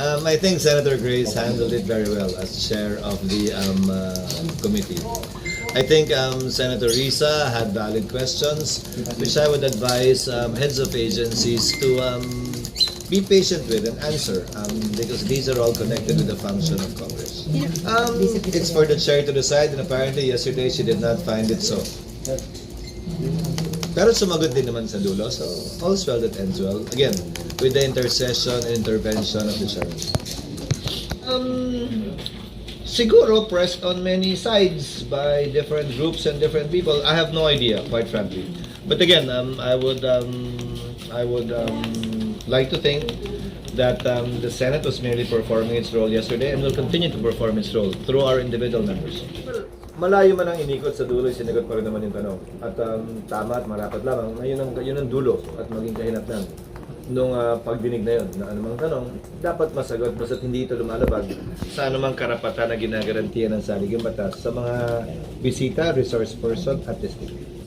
Um, I think Senator Grace handled it very well as chair of the um, uh, committee. I think um, Senator Risa had valid questions, which I would advise um, heads of agencies to um, be patient with and answer, um, because these are all connected with the function of Congress. Um, it's for the chair to decide, and apparently yesterday she did not find it so. Pero sumagot din naman sa dulo, so all's well that ends well. Again, with the intercession and intervention of the chairman. Um, siguro pressed on many sides by different groups and different people. I have no idea, quite frankly. But again, um, I would, um, I would um, like to think that um, the Senate was merely performing its role yesterday and will continue to perform its role through our individual members. Malayo man ang inikot sa dulo, sinagot pa rin naman yung tanong. At um, tama at marapat lamang na yun ang, yun ang dulo at maging kahinatnan nung ah, pagdinig na yun na anumang tanong, dapat masagot basta't hindi ito lumalabag sa anumang karapatan na ginagarantiya ng saligang batas sa mga bisita, resource person at district.